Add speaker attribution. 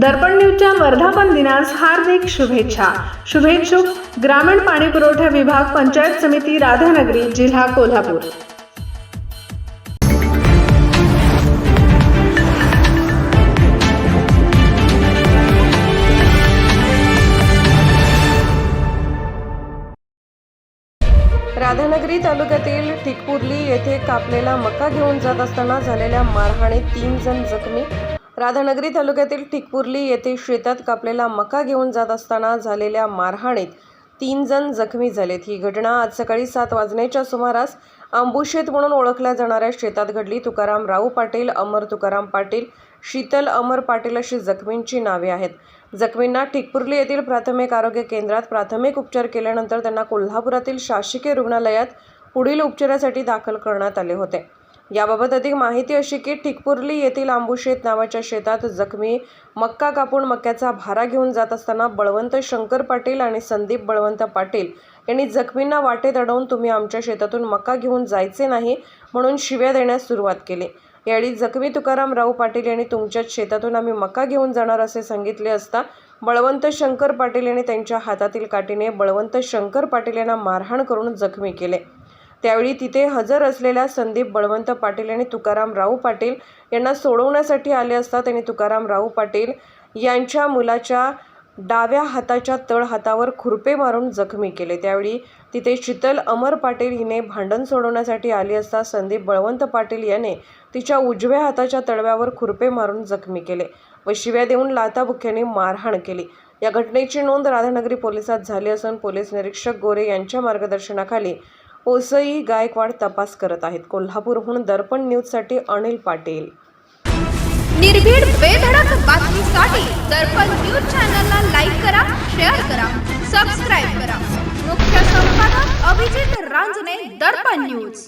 Speaker 1: दर्पण न्यूजच्या वर्धापन दिनास हार्दिक शुभेच्छा. शुभेच्छुक ग्रामीण पाणी पुरवठा विभाग पंचायत समिती राधानगरी जिल्हा कोल्हापूर.
Speaker 2: राधानगरी तालुक्यातील ठिकपुर्ली येथे कापलेला मका घेऊन जात असताना झालेल्या मारहाणीत तीन जण जखमी राधानगरी तालुक्यातील ठिकपुर्ली येथे शेतात कापलेला मका घेऊन जात असताना झालेल्या मारहाणीत तीन जण जखमी झालेत. ही घटना आज सकाळी सात वाजण्याच्या सुमारास आंबुशेत म्हणून ओळखल्या जाणाऱ्या शेतात घडली. तुकाराम राऊ पाटील अमर तुकाराम पाटील शीतल अमर पाटील अशी जखमींची नावे आहेत. जखमींना ठिकपुर्ली येथील प्राथमिक आरोग्य केंद्रात प्राथमिक उपचार केल्यानंतर त्यांना कोल्हापुरातील शासकीय रुग्णालयात पुढील उपचारासाठी दाखल करण्यात आले होते. याबाबत अधिक माहिती अशी की ठिकपुर्ली येथील आंबुशेत नावाच्या शेतात जखमी मक्का कापून मक्याचा भारा घेऊन जात असताना बळवंत शंकर पाटील आणि संदीप बळवंत पाटील यांनी जखमींना वाटेत अडवून तुम्ही आमच्या शेतातून मक्का घेऊन जायचे नाही म्हणून शिव्या देण्यास सुरुवात केली. यावेळी जखमी तुकाराम राऊ पाटील यांनी तुमच्याच शेतातून आम्ही मका घेऊन जाणार असे सांगितले असता बळवंत शंकर पाटील यांनी त्यांच्या हातातील काठीने बळवंत शंकर पाटील यांना मारहाण करून जखमी केले. त्यावेळी तिथे हजर असलेल्या संदीप बळवंत पाटील आणि तुकाराम राऊ पाटील यांना सोडवण्यासाठी आले असता त्यांनी तुकाराम राऊ पाटील यांच्या मुलाच्या डाव्या हाताच्या तळ हातावर खुरपे मारून जखमी केले. त्यावेळी तिथे शीतल अमर पाटील हिने भांडण सोडवण्यासाठी आली असता संदीप बळवंत पाटील याने तिच्या उजव्या हाताच्या तळव्यावर खुरपे मारून जखमी केले व शिव्या देऊन लाथाबुक्याने मारहाण केली. या घटनेची नोंद राधानगरी पोलिसात झाली असून पोलीस निरीक्षक गोरे यांच्या मार्गदर्शनाखाली ओसई गायकवाड तपास करत आहेत. कोल्हापूरहून दर्पण न्यूजसाठी अनिल पाटील.
Speaker 3: निर्भीड बेधडक बातमीसाठी दर्पण न्यूज चॅनलला लाईक करा शेअर करा सबस्क्राईब करा. मुख्य संपादक अभिजित रांजणे दर्पण न्यूज.